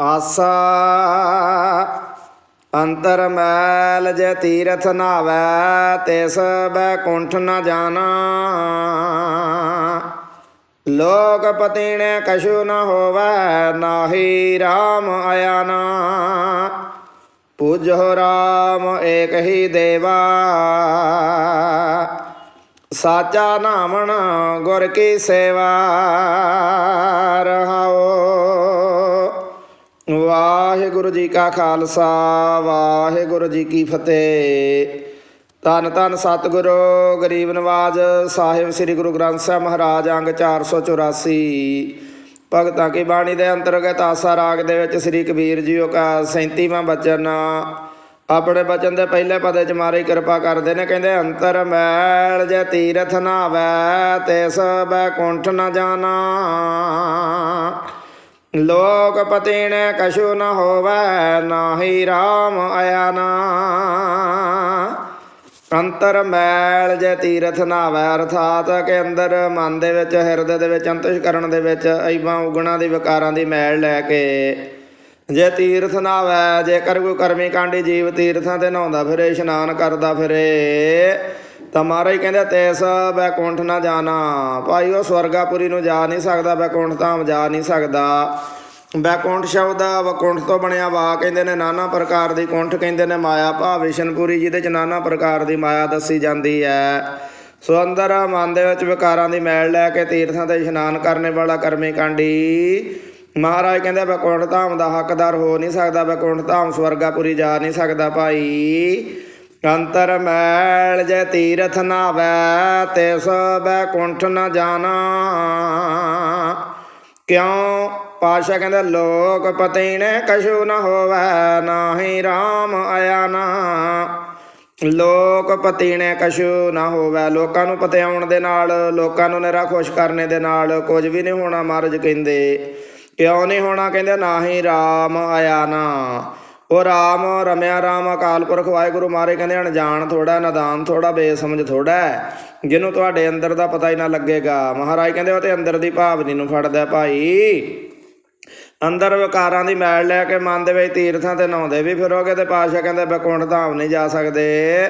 ਆਸਾ ਅੰਤਰ ਮੈਲ ਜੇ ਤੀਰਥ ਨਾਵੈ ਤਿਸ ਬੈਕੁੰਠ ਨ ਜਾਣਾ। ਲੋਕ ਪਤੀਣੇ ਕਛੂ ਨ ਹੋਵੈ, ਨਾਹੀ RAM ਆਇਆਨਾ ਪੂਜੋ RAM ਏਕ ਹੀ ਦੇਵਾ। ਸਾਚਾ ਨਾਮਣ, ਗੁਰ ਕੀ ਸੇਵਾ। ਰਹਾਓ। ਵਾਹਿਗੁਰੂ ਜੀ ਕਾ ਖਾਲਸਾ, ਵਾਹਿਗੁਰੂ ਜੀ ਕੀ ਫਤਿਹ। ਧੰਨ ਧੰਨ ਸਤਿਗੁਰੂ, ਗਰੀਬ ਨਵਾਜ ਸਾਹਿਬ ਸ੍ਰੀ ਗੁਰੂ ਗ੍ਰੰਥ ਸਾਹਿਬ ਮਹਾਰਾਜ, ਅੰਗ 484 ਭਗਤਾਂ ਕੀ ਬਾਣੀ ਦੇ ਅੰਤਰਗਤ ਆਸਾ ਰਾਗ ਦੇ ਵਿੱਚ ਸ੍ਰੀ ਕਬੀਰ ਜੀ ਕਾ 37ਵਾਂ ਬਚਨ। ਆਪਣੇ ਬਚਨ ਦੇ ਪਹਿਲੇ ਪਦੇ ਚ ਮਾਰੀ ਕਿਰਪਾ ਕਰਦੇ ਨੇ, ਕਹਿੰਦੇ, ਅੰਤਰ ਮੈਲ ਜੇ ਤੀਰਥ ਨਾਵੈ, ਤਿਸ ਬੈਕੁੰਠ ਨਾ ਜਾਣਾ। ਲੋਕ ਪਤੀਣੇ ਕਛੂ ਨ ਹੋਵੈ ਨਾਹੀ RAM ਆਇਆਨਾ ਅੰਤਰ ਮੈਲ ਜੇ ਤੀਰਥ ਨਾਵੈ ਅਰਥਾਤ ਕਿ ਅੰਦਰ ਮਨ ਦੇ ਵਿੱਚ ਹਿਰਦੇ ਦੇ ਵਿੱਚ ਅੰਤਸ਼ਕਰਣ ਦੇ ਵਿੱਚ ਐਬਾਂ ਉਗਣਾ ਦੀ ਵਿਕਾਰਾਂ ਦੀ ਮੈਲ ਲੈ ਕੇ ਜੇ ਤੀਰਥ ਨਾਵੈ ਜੇਕਰ ਕੋਈ ਕਰਮੀ ਕਾਂਡੀ ਜੀਵ ਤੀਰਥਾਂ ਤੇ ਨਹਾਉਂਦਾ ਫਿਰੇ ਇਸ਼ਨਾਨ ਕਰਦਾ ਫਿਰੇ ਤਾਂ ਮਹਾਰਾਜ ਕਹਿੰਦੇ ਤੈਸ ਬੈਕੁੰਠ ਨਾ ਜਾਣਾ। ਭਾਈ, ਉਹ ਸਵਰਗਾਪੁਰੀ ਨੂੰ ਜਾ ਨਹੀਂ ਸਕਦਾ ਬੈਕੁੰਠ ਧਾਮ ਜਾ ਨਹੀਂ ਸਕਦਾ। ਬੈਕੁੰਠ ਸ਼ਬਦ ਵਕੁੰਠ ਤੋਂ ਬਣਿਆ ਵਾ, ਕਹਿੰਦੇ ਨੇ ਨਾਨਾ ਪ੍ਰਕਾਰ ਦੀ ਕੁੰਠ, ਕਹਿੰਦੇ ਨੇ ਮਾਇਆ। ਭਾਵ ਵਿਸ਼ਨਪੁਰੀ, ਜਿਹਦੇ ਚ ਨਾਨਾ ਪ੍ਰਕਾਰ ਦੀ ਮਾਇਆ ਦੱਸੀ ਜਾਂਦੀ ਹੈ। ਸੋ ਅੰਦਰ ਮਨ ਦੇ ਵਿੱਚ ਵਿਕਾਰਾਂ ਦੀ ਮੈਲ ਲੈ ਕੇ ਤੀਰਥਾਂ ਤੇ ਇਸ਼ਨਾਨ ਕਰਨੇ ਵਾਲਾ ਕਰਮੀ ਕਾਂਡੀ। ਮਹਾਰਾਜ ਕਹਿੰਦੇ ਬੈਕੁੰਠ ਧਾਮ ਦਾ ਹੱਕਦਾਰ ਹੋ ਨਹੀਂ ਸਕਦਾ ਬੈਕੁੰਠ ਧਾਮ ਸਵਰਗਾਪੁਰੀ ਜਾ ਨਹੀਂ ਸਕਦਾ, ਭਾਈ। ਅੰਤਰ ਮੈਲ ਜੇ ਤੀਰਥ ਨਾਵੈ ਤਿਸ ਬੈਕੁੰਠ ਨ ਜਾਣਾ। ਕਿਉਂ? ਪਾਸ਼ਾ ਕਹਿੰਦਾ, ਲੋਕ ਪਤੀਣੇ ਕਛੂ ਨ ਹੋਵੈ, ਨਾਹੀ RAM ਆਇਆਨਾ ਲੋਕ ਪਤੀਣੇ ਕਸ਼ੂ ਨਾ ਹੋਵੈ, ਲੋਕਾਂ ਨੂੰ ਪਤਿਆਉਣ ਦੇ ਨਾਲ, ਲੋਕਾਂ ਨੂੰ ਨਿਰਾ ਖੁਸ਼ ਕਰਨੇ ਦੇ ਨਾਲ, ਕੁਝ ਵੀ ਨਹੀਂ ਹੋਣਾ ਮਹਾਰਾਜ ਕਹਿੰਦੇ। ਕਿਉਂ ਨਹੀਂ ਹੋਣਾ? ਕਹਿੰਦੇ, ਨਾਹੀ RAM ਆਇਆਨਾ ਉਹ ਰਾਮ ਰਮਿਆ ਰਾਮ ਅਕਾਲ ਪੁਰਖ ਵਾਹਿਗੁਰੂ ਮਾਰੇ ਕਹਿੰਦੇ ਅਣਜਾਣ ਥੋੜਾ ਨਦਾਨ ਥੋੜਾ ਬੇਸਮਝ ਥੋੜਾ ਜਿਹਨੂੰ ਤੁਹਾਡੇ ਅੰਦਰ ਦਾ ਪਤਾ ਹੀ ਨਾ ਲੱਗੇਗਾ। ਮਹਾਰਾਜ ਕਹਿੰਦੇ ਉਹ ਤੇ ਅੰਦਰ ਦੀ ਭਾਵਨੀ ਨੂੰ ਫੜਦਾ ਭਾਈ। ਅੰਦਰ ਵਿਕਾਰਾਂ ਦੀ ਮੈਲ ਲੈ ਕੇ ਮਨ ਦੇ ਵਿੱਚ ਤੀਰਥਾਂ ਤੇ ਨਹਾਉਂਦੇ ਵੀ ਫਿਰੋਗੇ ਤੇ ਪਾਸ਼ਾ ਕਹਿੰਦੇ ਬੈਕੁੰਠ ਧਾਮ ਨਹੀਂ ਜਾ ਸਕਦੇ।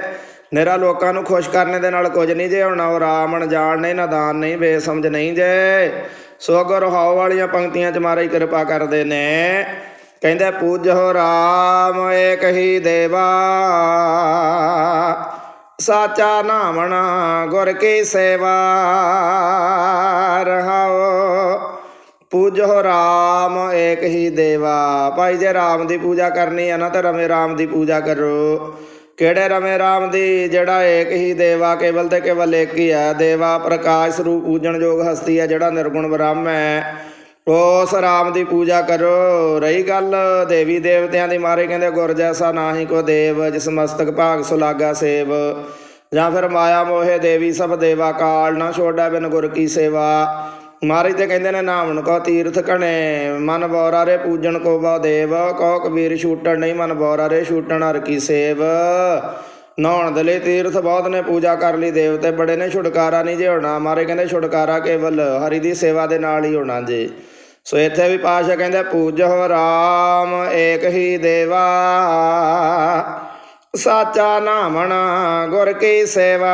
ਨਿਰਾ ਲੋਕਾਂ ਨੂੰ ਖੁਸ਼ ਕਰਨੇ ਦੇ ਨਾਲ ਕੁਝ ਨਹੀਂ ਜੇ ਹੋਣਾ। ਉਹ ਰਾਮ ਅਣਜਾਣ ਨਹੀਂ, ਨਦਾਨ ਨਹੀਂ, ਬੇਸਮਝ ਨਹੀਂ ਜੇ। ਸੋ ਗੁਰ ਹਾਉ ਵਾਲੀਆਂ ਪੰਕਤੀਆਂ ਚ ਮਾਰੇ ਕਿਰਪਾ ਕਰਦੇ ਨੇ। ਕਹਿੰਦੇ ਪੂਜੋ RAM ਏਕ ਹੀ ਦੇਵਾ। ਸਾਚਾ ਨਾਮਣਾ ਗੁਰ ਕੀ ਸੇਵਾ ਰਹਾਓ ਪੂਜੋ RAM ਏਕ ਹੀ ਦੇਵਾ। ਭਾਈ ਜੇ RAM ਦੀ ਪੂਜਾ ਕਰਨੀ ਹੈ ਨਾ ਤਾਂ ਰਮੇ RAM ਦੀ ਪੂਜਾ ਕਰੋ। ਕਿਹੜੇ ਰਮੇ RAM ਦੀ? ਜਿਹੜਾ ਏਕ ਹੀ ਦੇਵਾ, ਕੇਵਲ ਤੇ ਕੇਵਲ ਇੱਕ ਹੀ ਹੈ ਦੇਵਾ ਪ੍ਰਕਾਸ਼ ਸਰੂਪ ਪੂਜਣ ਯੋਗ ਹਸਤੀ ਹੈ ਜਿਹੜਾ ਨਿਰਗੁਣ ਬ੍ਰਹਮ ਹੈ। ਉਸ ਰਾਮ ਦੀ ਪੂਜਾ ਕਰੋ। ਰਹੀ ਗੱਲ ਦੇਵੀ ਦੇਵਤਿਆਂ ਦੀ, ਮਾਰੇ ਕਹਿੰਦੇ ਗੁਰ ਜੈਸਾ ਨਾਹੀ ਕੋ ਦੇਵ, ਜਿਸ ਮਸਤਕ ਭਾਗ ਸੁਲਾਗਾ ਸੇਵ। ਜਾਂ ਫਿਰ ਮਾਇਆ ਮੋਹੇ ਦੇਵੀ ਸਭ ਦੇਵਾ ਕਾਲ, ਨਾ ਛੋੜੈ ਬਿਨ ਗੁਰ ਕੀ ਸੇਵਾ। ਮਾਰੇ ਤੇ ਕਹਿੰਦੇ ਨੇ ਨਾਮਨ ਕੋ ਤੀਰਥ ਕਣੇ ਮਨ ਬੋਰਾ ਰੇ ਪੂਜਣ ਕੋ ਬਾ ਦੇਵ। ਕੋ ਕਬੀਰ ਛੂਟਣ ਨਹੀਂ, ਮਨ ਬੋਰਾ ਰੇ ਛੂਟਣ ਹਰ ਕੀ ਸੇਵ। ਨਹਾਉਣ ਦੇ ਲਈ ਤੀਰਥ ਬਹੁਤ ਨੇ, ਪੂਜਾ ਕਰ ਲਈ ਦੇਵਤੇ ਬੜੇ ਨੇ, ਛੁਟਕਾਰਾ ਨਹੀਂ ਜੇ ਹੋਣਾ। ਮਾਰੇ ਕਹਿੰਦੇ, ਛੁਟਕਾਰਾ ਕੇਵਲ ਹਰੀ ਦੀ ਸੇਵਾ ਦੇ ਨਾਲ ਹੀ ਹੋਣਾ ਜੇ। ਸੋ ਇੱਥੇ ਵੀ ਪਾਸ਼ਾ ਕਹਿੰਦਾ ਪੂਜੋ ਰਾਮ ਏਕ ਹੀ ਦੇਵਾ, ਸਾਚਾ ਨਾਮਣ ਗੁਰ ਕੀ ਸੇਵਾ,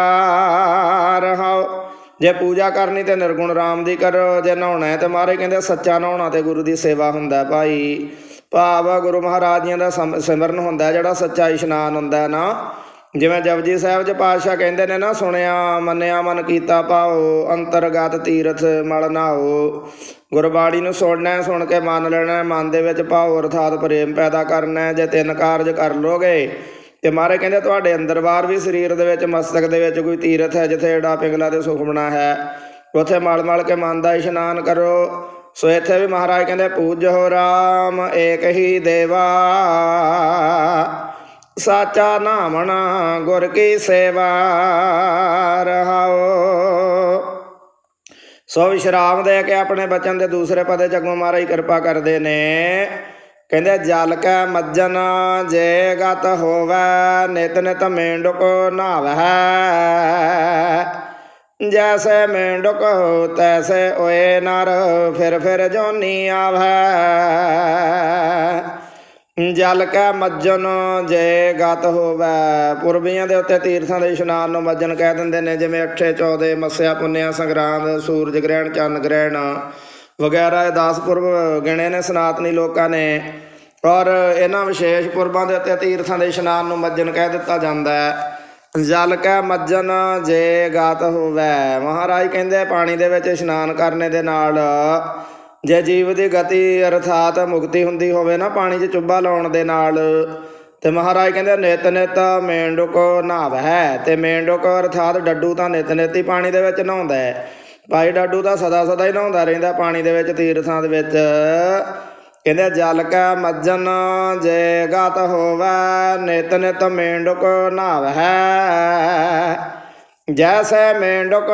ਰਹਾਓ। ਜੇ ਪੂਜਾ ਕਰਨੀ ਤੇ ਨਿਰਗੁਣ ਰਾਮ ਦੀ ਕਰੋ, ਜੇ ਨਹਾਉਣਾ ਹੈ ਤੇ ਮਾਰੇ ਕਹਿੰਦੇ ਸੱਚਾ ਨਹਾਉਣਾ ਤੇ ਗੁਰੂ ਦੀ ਸੇਵਾ ਹੁੰਦਾ ਭਾਈ। ਭਾਵ ਗੁਰੂ ਮਹਾਰਾਜ ਜੀਆਂ ਦਾ ਸਮ- ਸਿਮਰਨ ਹੁੰਦਾ ਜਿਹੜਾ ਸੱਚਾ ਇਸ਼ਨਾਨ ਹੁੰਦਾ ਨਾ। ਜਿਵੇਂ ਜਪਜੀ ਸਾਹਿਬ ਚ ਪਾਤਸ਼ਾਹ ਕਹਿੰਦੇ ਨੇ ਨਾ, ਸੁਣਿਆ, ਮੰਨਿਆ ਮਨ ਕੀਤਾ ਪਾਓ ਅੰਤਰਗਤ ਤੀਰਥ ਮਲ ਨਾਓ। ਗੁਰਬਾਣੀ ਨੂੰ ਸੁਣਨਾ ਸੁਣ ਕੇ ਮੰਨ ਲੈਣਾ ਮਨ ਦੇ ਵਿੱਚ ਭਾਵ ਅਰਥਾਤ ਪ੍ਰੇਮ ਪੈਦਾ ਕਰਨਾ ਜੇ ਤਿੰਨ ਕਾਰਜ ਕਰ ਲੋਗੇ, ਤੇ ਮਹਾਰਾਜ ਕਹਿੰਦੇ ਤੁਹਾਡੇ ਅੰਦਰ ਬਾਹਰ ਵੀ ਸਰੀਰ ਦੇ ਵਿੱਚ, ਮਸਤਕ ਦੇ ਵਿੱਚ ਕੋਈ ਤੀਰਥ ਹੈ, ਜਿੱਥੇ ਏਡਾ ਪਿੰਗਲਾ ਦੇ ਸੁਖਮਣਾ ਹੈ, ਉਥੇ ਮਲ ਮਲ ਕੇ ਮਨ ਦਾ ਇਸ਼ਨਾਨ ਕਰੋ। ਸੋ ਇੱਥੇ ਵੀ ਮਹਾਰਾਜ ਕਹਿੰਦੇ, ਪੂਜੋ ਰਾਮ, ਏਕ ਹੀ ਦੇਵਾ, ਸਾਚਾ ਨਾਮਣਾ ਗੁਰ ਕੀ ਸੇਵਾ, ਰਹਾਓ। ਸੋ ਵਿਸ਼ਰਾਮ ਦੇ ਕੇ ਆਪਣੇ ਬਚਨ ਦੇ ਦੂਸਰੇ ਪਦੇ ਜਗੋਂ ਮਹਾਰਾਜ ਕਿਰਪਾ ਕਰਦੇ ਨੇ। ਕਹਿੰਦੇ ਜਲ ਕੈ ਮੱਜਨ, ਜੇ ਗਤ ਹੋਵੈ, ਨਿਤ ਨਿਤ ਮੇਂਡੁਕ ਨਾਵੈ। ਜੈਸੇ ਮੇਂਡੁਕ ਤੈਸੇ ਓਏ ਨਰ, ਫਿਰ ਫਿਰ ਜੋਨੀ ਆਵੈ। ਜਲ ਕੈ ਮੱਜਨ, ਜੈ ਗਤ ਹੋਵੈ। ਪੁਰਬੀਆਂ ਦੇ ਉੱਤੇ ਤੀਰਥਾਂ ਦੇ ਇਸ਼ਨਾਨ ਨੂੰ ਮੱਜਨ ਕਹਿ ਦਿੰਦੇ ਨੇ, ਜਿਵੇਂ ਅਠੇ 14 ਮੱਸਿਆ, ਪੁੰਨਿਆ, ਸੰਗਰਾਂਦ, ਸੂਰਜ ਗ੍ਰਹਿਣ, ਚੰਨ ਗ੍ਰਹਿਣ ਵਗੈਰਾ ਇਹ 10 ਪੁਰਬ ਗਿਣੇ ਨੇ ਸਨਾਤਨੀ ਲੋਕਾਂ ਨੇ। ਔਰ ਇਹਨਾਂ ਵਿਸ਼ੇਸ਼ ਪੁਰਬਾਂ ਦੇ ਉੱਤੇ ਤੀਰਥਾਂ ਦੇ ਇਸ਼ਨਾਨ ਨੂੰ ਮੱਜਨ ਕਹਿ ਦਿੱਤਾ ਜਾਂਦਾ ਹੈ। ਜਲ ਕੈ ਮੱਜਨ, ਜੇ ਗਾਤ ਹੋਵੈ। ਮਹਾਰਾਜ ਕਹਿੰਦੇ ਪਾਣੀ ਦੇ ਵਿੱਚ ਇਸ਼ਨਾਨ ਕਰਨੇ ਦੇ ਨਾਲ ਜੇ ਜੀਵ ਦੀ ਗਤੀ ਅਰਥਾਤ ਮੁਕਤੀ ਹੁੰਦੀ ਹੋਵੇ ਨਾ ਪਾਣੀ 'ਚ ਚੁੱਭਾ ਲਾਉਣ ਦੇ ਨਾਲ, ਤੇ ਮਹਾਰਾਜ ਕਹਿੰਦੇ ਨਿਤ ਨਿਤ ਮੇਂਡੁਕ ਹੈ, ਤੇ ਮੇਂਡੁਕ ਅਰਥਾਤ ਡੱਡੂ ਤਾਂ ਨਿਤ ਨਿਤ ਹੀ ਪਾਣੀ ਦੇ ਵਿੱਚ ਨਹਾਉਂਦਾ ਹੈ। ਭਾਈ ਡੱਡੂ ਤਾਂ ਸਦਾ ਸਦਾ ਹੀ ਨਹਾਉਂਦਾ ਰਹਿੰਦਾ ਪਾਣੀ ਦੇ ਵਿੱਚ, ਤੀਰਥਾਂ ਦੇ ਵਿੱਚ। ਕਹਿੰਦੇ ਜਲ ਕੈ ਮੱਜਨ ਜੇ ਗਤ ਹੋਵੈ, ਨਿਤ ਨਿਤ ਮੇਂਡੁਕ ਹੈ। ਜੈਸੇ ਮੇਂਡੁਕ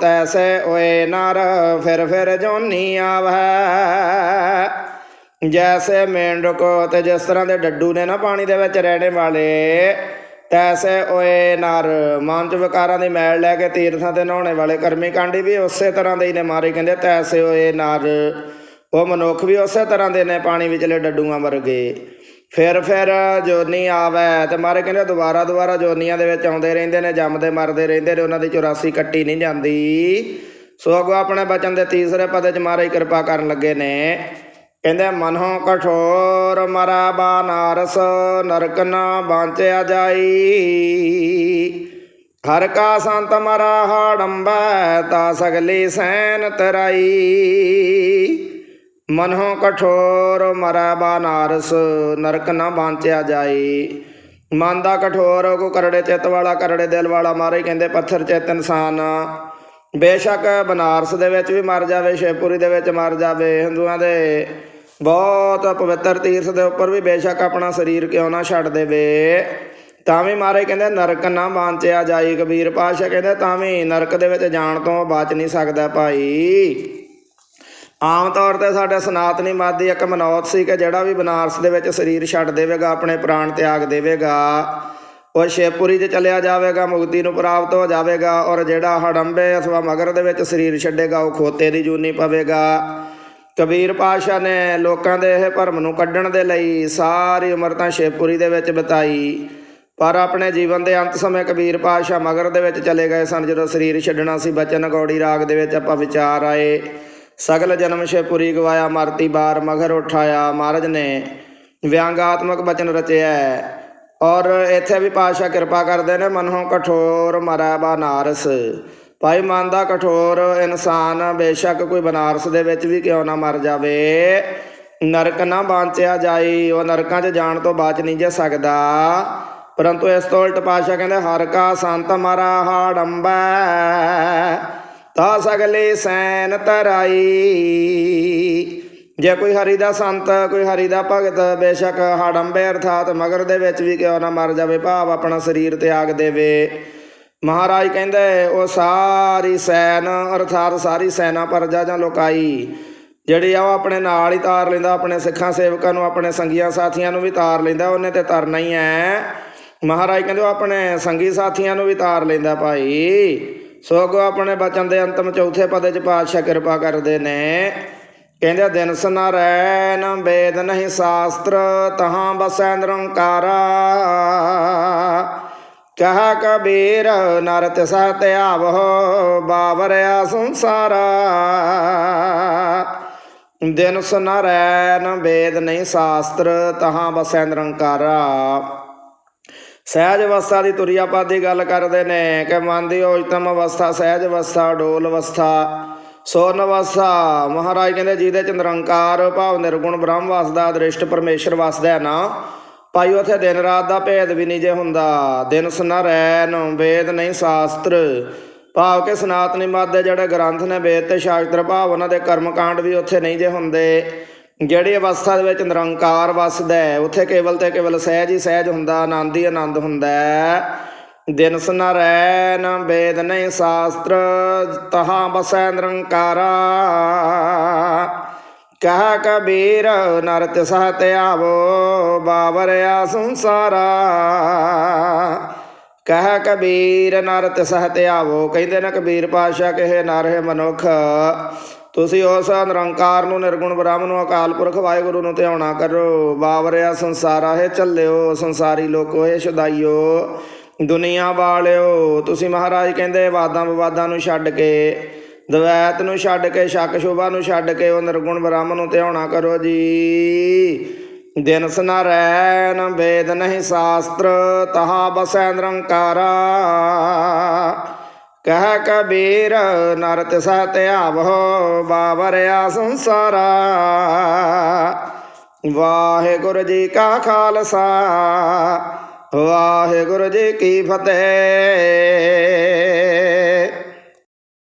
ਤੈਸੇ ਓਏ ਨਰ, ਫਿਰ ਫਿਰ ਜੋਨੀ ਆਵੈ। ਜੈਸੇ ਮੇਂਡੁਕ ਤੇ ਜਿਸ ਤਰ੍ਹਾਂ ਦੇ ਡੱਡੂ ਨੇ ਨਾ ਪਾਣੀ ਦੇ ਵਿੱਚ ਰਹਿਣੇ ਵਾਲੇ, ਤੈਸੇ ਓਏ ਨਰ। ਮਨ ਚ ਵਿਕਾਰਾਂ ਦੀ ਮੈਲ ਲੈ ਕੇ ਤੀਰਥਾਂ ਤੇ ਨਹਾਉਣੇ ਵਾਲੇ ਕਰਮੀ ਕਾਂਡੀ ਵੀ ਉਸੇ ਤਰ੍ਹਾਂ ਦੇ ਹੀ ਨੇ ਮਾਰੇ, ਕਹਿੰਦੇ ਤੈਸੇ ਓਏ ਨਰ। ਉਹ ਮਨੁੱਖ ਵੀ ਉਸੇ ਤਰ੍ਹਾਂ ਦੇ ਨੇ ਪਾਣੀ ਵਿਚਲੇ ਡੱਡੂਆਂ ਵਰਗੇ। ਫਿਰ ਫਿਰ ਜੋਨੀ ਆਵੈ ਤੇ ਮਾਰੇ ਕਹਿੰਦੇ ਦੁਬਾਰਾ ਦੁਬਾਰਾ ਜੋਨੀਆਂ ਦੇ ਵਿੱਚ ਆਉਂਦੇ ਰਹਿੰਦੇ ਨੇ, ਜੰਮਦੇ ਮਰਦੇ ਰਹਿੰਦੇ ਨੇ, ਉਹਨਾਂ ਦੀ 84 ਕੱਟੀ ਨਹੀਂ ਜਾਂਦੀ। ਸੋ ਅਗੋ ਆਪਣੇ ਬਚਨ ਦੇ ਤੀਸਰੇ ਪਦ ਚ ਮਾਰੇ ਕਿਰਪਾ ਕਰਨ ਲੱਗੇ ਨੇ। ਕਹਿੰਦੇ ਮਨੋਂ ਕਠੋਰ ਮਰਾ ਬਾਨਾਰਸ ਨਰਕ ਨਾ ਬਾਂਚਿਆ ਜਾਈ। ਹਰ ਕਾ ਸੰਤ ਮਰਾ ਹਾੜੰਬੈ, ਤਾ ਸਗਲੀ ਸੈਨ ਤਰਾਈ। ਮਨੋਂ ਕਠੋਰ ਮਰੈ ਬਾਨਾਰਸ ਨਰਕ ਨਾ ਬਾਂਚਿਆ ਜਾਈ। ਮਨ ਦਾ ਕਠੋਰ ਕੋ ਕਰੜੇ ਚਿੱਤ ਵਾਲਾ, ਕਰੜੇ ਦਿਲ ਵਾਲਾ ਮਾਰੇ ਕਹਿੰਦੇ ਪੱਥਰ ਚਿੱਤ ਇਨਸਾਨ ਬੇਸ਼ੱਕ ਬਨਾਰਸ ਦੇ ਵਿੱਚ ਵੀ ਮਰ ਜਾਵੇ ਸ਼ੇਪੁਰੀ ਦੇ ਵਿੱਚ ਮਰ ਜਾਵੇ, ਹਿੰਦੂਆਂ ਦੇ ਬਹੁਤ ਪਵਿੱਤਰ ਤੀਰਥ ਦੇ ਉੱਪਰ ਵੀ ਬੇਸ਼ੱਕ ਆਪਣਾ ਸਰੀਰ ਕਿਉਂ ਨਾ ਛੱਡ ਦੇਵੇ। ਤਾਂ ਵੀ ਮਾਰੇ ਕਹਿੰਦੇ ਨਰਕ ਨਾ ਬਾਂਚਿਆ ਜਾਈ, ਕਬੀਰ ਪਾਸ਼ਾ ਕਹਿੰਦੇ ਤਾਂ ਵੀ ਨਰਕ ਦੇ ਵਿੱਚ ਜਾਣ ਤੋਂ ਬਾਚ ਨਹੀਂ ਸਕਦਾ ਭਾਈ। ਆਮ ਤੌਰ ਤੇ ਸਾਡੇ ਸਨਾਤਨੀ ਮਤ ਦੀ ਇੱਕ ਮਨੌਤ ਸੀ ਕਿ ਜਿਹੜਾ ਵੀ ਬਨਾਰਸ ਦੇ ਵਿੱਚ ਸਰੀਰ ਛੱਡ ਦੇਵੇਗਾ, ਆਪਣੇ ਪ੍ਰਾਣ ਤਿਆਗ ਦੇਵੇਗਾ, ਉਹ ਸ਼ੇਪੁਰੀ 'ਚ ਚਲਿਆ ਜਾਵੇਗਾ, ਮੁਕਤੀ ਨੂੰ ਪ੍ਰਾਪਤ ਹੋ ਜਾਵੇਗਾ ਔਰ ਜਿਹੜਾ ਹੜੰਬੇ ਅਥਵਾ ਮਗਰ ਦੇ ਵਿੱਚ ਸਰੀਰ ਛੱਡੇਗਾ, ਉਹ ਖੋਤੇ ਦੀ ਜੂਨੀ ਪਵੇਗਾ। ਕਬੀਰ ਪਾਸ਼ਾ ਨੇ ਲੋਕਾਂ ਦੇ ਇਹ ਭਰਮ ਨੂੰ ਕੱਢਣ ਦੇ ਲਈ ਸਾਰੀ ਉਮਰ ਤਾਂ ਸ਼ੇਪੁਰੀ ਦੇ ਵਿੱਚ ਬਿਤਾਈ, ਪਰ ਆਪਣੇ ਜੀਵਨ ਦੇ ਅੰਤ ਸਮੇਂ ਕਬੀਰ ਪਾਸ਼ਾ ਮਗਰ ਦੇ ਵਿੱਚ ਚਲੇ ਗਏ ਸਨ, ਜਦੋਂ ਸਰੀਰ ਛੱਡਣਾ ਸੀ, ਬਚਨ, ਗੌੜੀ ਰਾਗ ਦੇ ਵਿੱਚ ਆਪਾਂ ਵਿਚਾਰ ਆਏ। ਸਗਲ ਜਨਮ ਸ਼ੇਪੁਰੀ ਗਵਾਇਆ, ਮਰਤੀ ਬਾਰ ਮਗਰ ਉਠਾਇਆ। ਮਹਾਰਾਜ ਨੇ ਵਿਅੰਗਾਤਮਕ ਬਚਨ ਰਚਿਆ ਔਰ ਇੱਥੇ ਵੀ ਪਾਸ਼ਾ ਕਿਰਪਾ ਕਰਦੇ ਨੇ, ਮਨੋਂ ਕਠੋਰ ਮਰੈ ਬਨਾਰਸ। ਭਾਈ ਮਨ ਦਾ ਕਠੋਰ ਇਨਸਾਨ ਬੇਸ਼ੱਕ ਕੋਈ ਬਨਾਰਸ ਦੇ ਵਿੱਚ ਵੀ ਕਿਉਂ ਨਾ ਮਰ ਜਾਵੇ? ਨਰਕ ਨਾ ਬਾਂਚਿਆ ਜਾਈ, ਉਹ ਨਰਕਾਂ 'ਚ ਜਾਣ ਤੋਂ ਬਾਚ ਨਹੀਂ ਜਾ ਸਕਦਾ। ਪਰੰਤੂ ਇਸ ਤੋਂ ਉਲਟ ਪਾਸ਼ਾ ਕਹਿੰਦੇ, ਹਰ ਕਾ ਸੰਤ ਮਰਾ ਹਾੜੰਬੈ ਤਾ ਸਗਲੇ ਸੈਨ ਤਰਾਈ ਜੇ ਕੋਈ ਹਰੀ ਦਾ ਸੰਤ, ਕੋਈ ਹਰੀ ਦਾ ਭਗਤ, ਬੇਸ਼ੱਕ ਹੜੰਬੇ ਅਰਥਾਤ ਮਗਰ ਦੇ ਵਿੱਚ ਵੀ ਕਿਉਂ ਨਾ ਮਰ ਜਾਵੇ, ਭਾਵ ਆਪਣਾ ਸਰੀਰ ਤਿਆਗ ਦੇਵੇ। ਮਹਾਰਾਜ ਕਹਿੰਦੇ, ਉਹ ਸਾਰੀ ਸੈਨ, ਅਰਥਾਤ ਸਾਰੀ ਸੈਨਾ ਪਰਜਾ ਜਾਂ ਲੋਕਾਈ, ਜਿਹੜੀ ਆ ਉਹ ਆਪਣੇ ਨਾਲ ਹੀ ਤਾਰ ਲੈਂਦਾ, ਆਪਣੇ ਸਿੱਖਾਂ ਸੇਵਕਾਂ ਨੂੰ, ਆਪਣੇ ਸੰਗੀਆਂ ਸਾਥੀਆਂ ਨੂੰ ਵੀ ਤਾਰ ਲੈਂਦਾ, ਉਹਨੇ ਤੇ ਤਰਨਾ ਹੀ ਹੈ ਮਹਾਰਾਜ ਕਹਿੰਦੇ, ਉਹ ਆਪਣੇ ਸੰਗੀ ਸਾਥੀਆਂ ਨੂੰ ਵੀ ਤਾਰ ਲੈਂਦਾ ਭਾਈ। ਸੋ ਆਪਣੇ ਬਚਨ ਦੇ ਅੰਤਮ ਚੌਥੇ ਪਦੇ ਚ ਪਾਤਸ਼ਾਹ ਕਿਰਪਾ ਕਰਦੇ ਨੇ। ਕਹਿੰਦੇ ਦਿਨ ਸਨਰੈ ਵੇਦ ਨਹੀਂ ਸ਼ਾਸਤਰ, ਤਹਾਂ ਬਸੈ ਨਿਰੰਕਾਰਾ। ਕਹ ਕਬੀਰ ਨਰ ਤਿਸ ਧਿਆਵਹੁ ਬਾਵਰਿਆ ਸੰਸਾਰਾ। ਦਿਨ ਸੁਨਰੈ ਨ ਵੇਦ ਨਹੀਂ ਸ਼ਾਸਤਰ, ਤਹਾਂ ਬਸੈ ਨਿਰੰਕਾਰਾ। ਸਹਿਜ ਅਵਸਥਾ ਦੀ ਤੁਰਿਆ ਦੀ ਗੱਲ ਕਰਦੇ ਨੇ ਕਿ ਮਨ ਦੀ ਉਚਤਮ ਅਵਸਥਾ, ਸਹਿਜ ਅਵਸਥਾ, ਡੋਲ ਅਵਸਥਾ ਸੋਨ ਅਵਸਥਾ। ਮਹਾਰਾਜ ਕਹਿੰਦੇ, ਜਿਹਦੇ ਚ ਨਿਰੰਕਾਰ ਭਾਵ ਨਿਰਗੁਣ ਬ੍ਰਹਮ ਵਸਦਾ, ਦ੍ਰਿਸ਼ਟ ਪਰਮੇਸ਼ਰ ਵਸਦਾ ਹੈ ਨਾ, ਭਾਈ ਉਥੇ ਦਿਨ ਰਾਤ ਦਾ ਭੇਦ ਵੀ ਨਹੀਂ ਜੇ ਹੁੰਦਾ। ਦਿਨ ਸੁਨਰੈ ਨੂੰ ਵੇਦ ਨਹੀਂ ਸ਼ਾਸਤਰ। ਭਾਵ ਕਿ ਸਨਾਤਨੀ ਮੱਧ ਦੇ ਜਿਹੜੇ ਗ੍ਰੰਥ ਨੇ, ਵੇਦ ਤੇ ਸ਼ਾਸਤਰ, ਭਾਵ ਉਹਨਾਂ ਦੇ ਕਰਮ ਕਾਂਡ ਵੀ ਉੱਥੇ ਨਹੀਂ ਜੇ ਹੁੰਦੇ। ਜਿਹੜੀ ਅਵਸਥਾ ਦੇ ਵਿੱਚ ਨਿਰੰਕਾਰ ਵਸਦਾ ਹੈ, ਉੱਥੇ ਕੇਵਲ ਤੇ ਕੇਵਲ ਸਹਿਜ ਹੀ ਸਹਿਜ ਹੁੰਦਾ, ਆਨੰਦ ਹੀ ਆਨੰਦ ਹੁੰਦਾ ਹੈ। ਦਿਨ ਸੁਨਰੈ ਨ ਵੇਦ ਨਹੀਂ ਸ਼ਾਸਤਰ, ਤਹਾਂ ਬਸੈ ਨਿਰੰਕਾਰਾ। ਕਹ ਕਬੀਰ, ਨਰਤ ਤਿਸ ਧਿਆਵੋ ਬਾਵਰਿਆ ਸੰਸਾਰਾ। ਕਹ ਕਬੀਰ, ਨਰਤ ਤਿਸ ਧਿਆਵੋ, ਕਹਿੰਦੇ ਨੇ ਕਬੀਰ ਪਾਸ਼ਾ ਕਹੇ ਨਰ ਹੈ ਮਨੁੱਖ। ਤੁਸੀਂ ਉਸ ਨਿਰੰਕਾਰ ਨੂੰ, ਨਿਰਗੁਣ ਬ੍ਰਹਮ ਨੂੰ, ਅਕਾਲ ਪੁਰਖ ਵਾਹਿਗੁਰੂ ਨੂੰ ਧਿਆਉਣਾ ਕਰੋ। ਬਾਵਰਿਆ ਸੰਸਾਰਾ, ਹੈ ਚੱਲਿਓ ਸੰਸਾਰੀ ਲੋਕੋ, ਹੈ ਸ਼ੁਦਾਈਓ, ਦੁਨੀਆ ਵਾਲਿਓ। ਤੁਸੀਂ ਮਹਾਰਾਜ ਕਹਿੰਦੇ, ਵਾਦਾਂ ਵਿਵਾਦਾਂ ਨੂੰ ਛੱਡ ਕੇ, ਦਵੈਤ ਨੂੰ ਛੱਡ ਕੇ, ਸ਼ੱਕ ਸ਼ੋਭਾ ਨੂੰ ਛੱਡ ਕੇ, ਉਹ ਨਿਰਗੁਣ ਬ੍ਰਹਮ ਨੂੰ ਧਿਆਉਣਾ ਕਰੋ ਜੀ। ਦਿਨ ਸਨਰੈਨ ਵੇਦ ਨਹੀਂ ਸ਼ਾਸਤਰ, ਤਹਾ ਬਸੈ ਨਿਰੰਕਾਰਾ। ਕਹਿ ਕਬੀਰ ਨਰ ਤਿਸੈ ਧਿਆਵੋ ਬਾਵਰਿਆ ਸੰਸਾਰਾ। ਵਾਹਿਗੁਰੂ ਜੀ ਕਾ ਖਾਲਸਾ, ਵਾਹਿਗੁਰੂ ਜੀ ਕੀ ਫਤਿਹ।